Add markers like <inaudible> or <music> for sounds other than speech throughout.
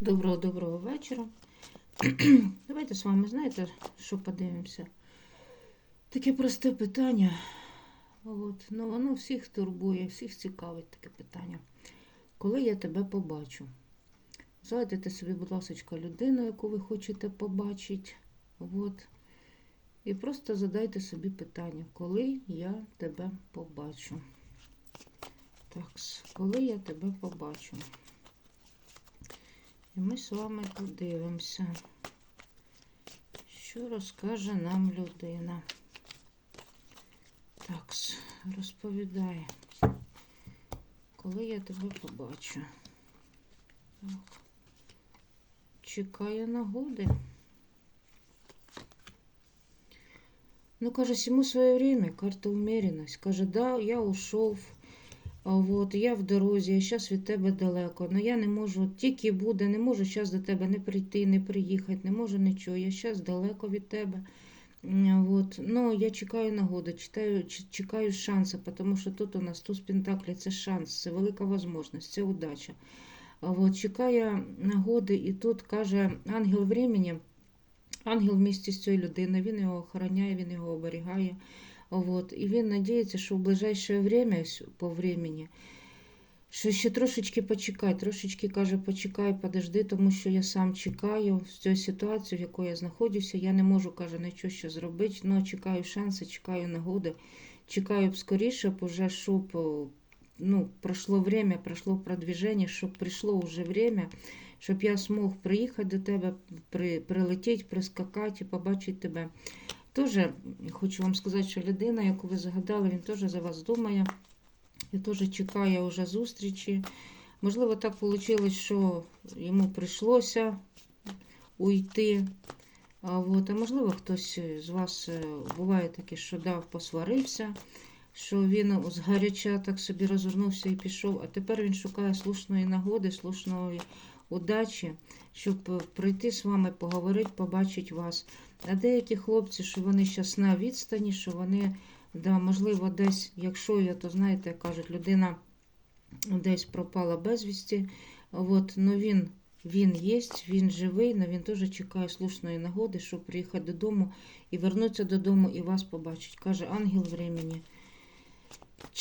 Доброго доброго вечора. <clears throat> Давайте з вами, знаєте, що подивимося. Таке просте питання. От, ну, воно всіх турбує, всіх цікавить таке питання. Коли я тебе побачу? Згадайте собі, будь ласка, людину, яку ви хочете побачити. От. І просто задайте собі питання, коли я тебе побачу. Так, коли я тебе побачу? І ми з вами подивимося, що розкаже нам людина. Так, розповідає, коли я тебе побачу. Так. Чекаю нагоди. Ну, каже, всему свое время, карта умеренность. Каже, да, я а от, я в дорозі, я зараз від тебе далеко, але я не можу, тільки буде, не можу зараз до тебе не прийти, не приїхати, не можу нічого, я зараз далеко від тебе. От. Ну, я чекаю нагоди, читаю, чекаю шанси, тому що тут у нас туз Пентаклі це шанс, це велика можливість, це удача. От, чекає нагоди, і тут каже ангел времени, ангел в місті з цією людиною, він його охороняє, він його оберігає. От. І він надіється, що в ближайшее время, по времени, що ще трошечки почекай, трошечки каже, почекай, подожди, тому що я сам чекаю з цієї ситуації, в якій я знаходжуся. Я не можу, каже, нічого ще зробити, але чекаю шанси, чекаю нагоди, чекаю б скоріше, б уже, щоб ну, пройшло время, пройшло продвіження, щоб прийшло вже время, щоб я змог приїхати до тебе, при, прилетіти, прискакати і побачити тебе. Тоже хочу вам сказати, що людина, яку ви загадали, він теж за вас думає і теж чекає вже зустрічі. Можливо, так вийшло, що йому прийшлося уйти. А, от, а можливо, хтось з вас е, буває таке, що дав, посварився, що він згаряча так собі розвернувся і пішов, а тепер він шукає слушної нагоди, слушної удачі, щоб е, прийти з вами, поговорити, побачити вас. А деякі хлопці, що вони зараз на відстані, що вони, да, можливо, десь, якщо я, то знаєте, кажуть, людина десь пропала безвісті, от, но він, він є, він живий, але він теж чекає слушної нагоди, щоб приїхати додому і вернутися додому і вас побачить. Каже, ангел времени.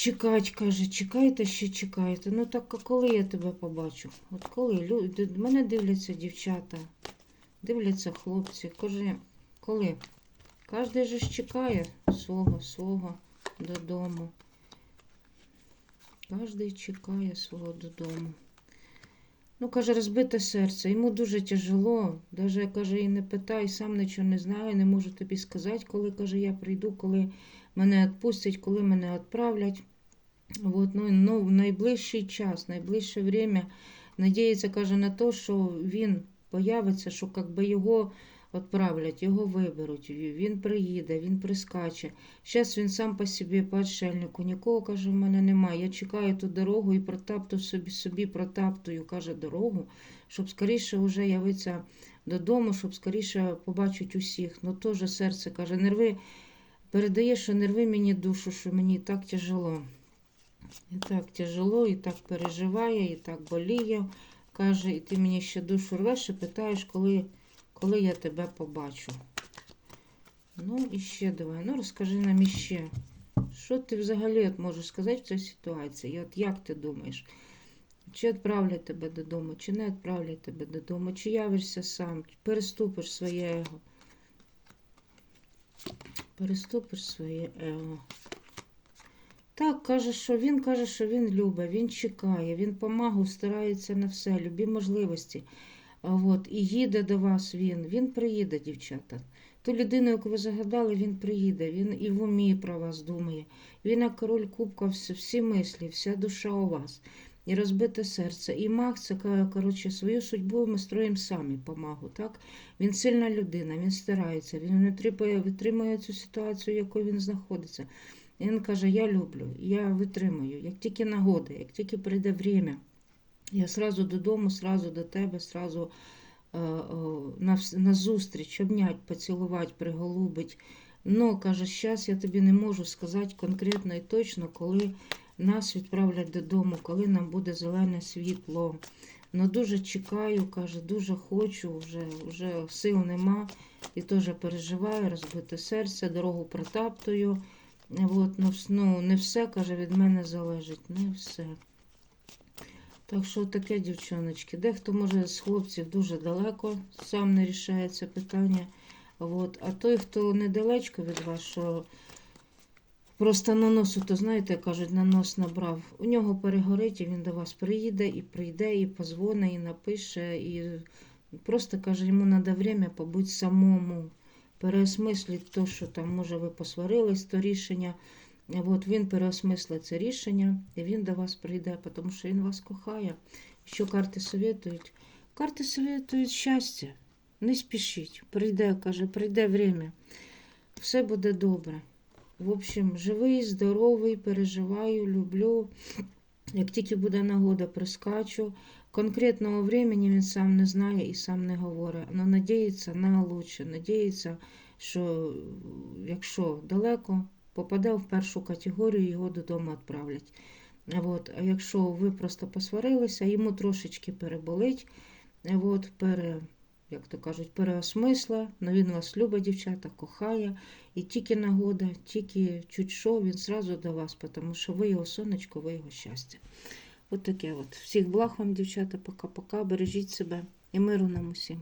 Чекать, каже, чекайте, ще чекайте. Ну так а коли я тебе побачу? От коли? Люди, мене дивляться дівчата, дивляться хлопці. Каже, коли? Кожен же ж чекає свого, свого додому. Кожен чекає свого додому. Ну, каже, розбите серце. Йому дуже тяжело. Даже каже, і не питай, сам нічого не знаю, не можу тобі сказати, коли каже, я прийду, коли мене відпустять, коли мене відправлять. Вот, ну, ну, в найближчий час, найближче время надіється, каже, на те, що він появиться, що как би його відправлять, його виберуть, він приїде, він прискаче. Зараз він сам по собі по отшельнику, нікого, каже, в мене немає. Я чекаю ту дорогу і протаптую собі, собі протаптую, каже, дорогу, щоб скоріше вже явитися додому, щоб скоріше побачити усіх. Ну теж серце каже, нерви, передає, що нерви мені душу, що мені так тяжело. І так тяжело, і так переживає, і так боліє. Каже, і ти мені ще душу рвеш і питаєш, коли, коли я тебе побачу. Ну, і ще давай. Ну, розкажи нам іще. Що ти взагалі от можеш сказати в цій ситуації? І от як ти думаєш? Чи відправлять тебе додому, чи не відправлять тебе додому, чи явишся сам, переступиш своє его. Переступиш своє его. Так, каже, що він каже, що він любить, він чекає, він помагав, старається на все, любі можливості. От, і їде до вас він. Він приїде, дівчата. Ту людину, яку ви загадали, він приїде. Він і в умі про вас думає. Він як король кубка, всі, мислі, вся душа у вас. І розбите серце. І маг це коротше, свою судьбу ми строїмо самі по магу. Так? Він сильна людина, він старається, він витримує цю ситуацію, в якій він знаходиться. Він каже: Я люблю, я витримую. Як тільки нагода, як тільки прийде время, я сразу додому, сразу до тебе, сразу е, е, на, на зустріч, обнять, поцілувати, приголубить. Ну, каже, зараз я тобі не можу сказати конкретно і точно, коли нас відправлять додому, коли нам буде зелене світло. Ну дуже чекаю, каже, дуже хочу, вже, вже сил нема. І теж переживаю, розбите серце, дорогу протаптую. От, ну, ну, не все, каже, від мене залежить. Не все. Так що таке, дівчоночки. Дехто може з хлопців дуже далеко, сам не рішає це питання. От. А той, хто недалечко від вас, просто на носу, то знаєте, кажуть, на нос набрав. У нього перегорить, і він до вас приїде, і прийде, і позвонить, і напише, і просто каже, йому треба время побути самому, переосмислити те, що там, може, ви посварились, то рішення. От він переосмислить це рішення, і він до вас прийде, тому що він вас кохає. Що карти советують? Карти советують щастя. Не спішіть. Прийде, каже, прийде время. Все буде добре. В общем, живий, здоровий, переживаю, люблю. Як тільки буде нагода, прискачу. Конкретного времени він сам не знає і сам не говорить. Але надіється на лучше. Надіється, що якщо далеко, попаде в першу категорію, його додому відправлять. От. А якщо ви просто посварилися, йому трошечки переболить, от, пере, як то кажуть, переосмисла, але він вас любить, дівчата, кохає. І тільки нагода, тільки чуть що, він зразу до вас, тому що ви його сонечко, ви його щастя. От таке от. Всіх благ вам, дівчата, пока-пока. Бережіть себе і миру нам усім.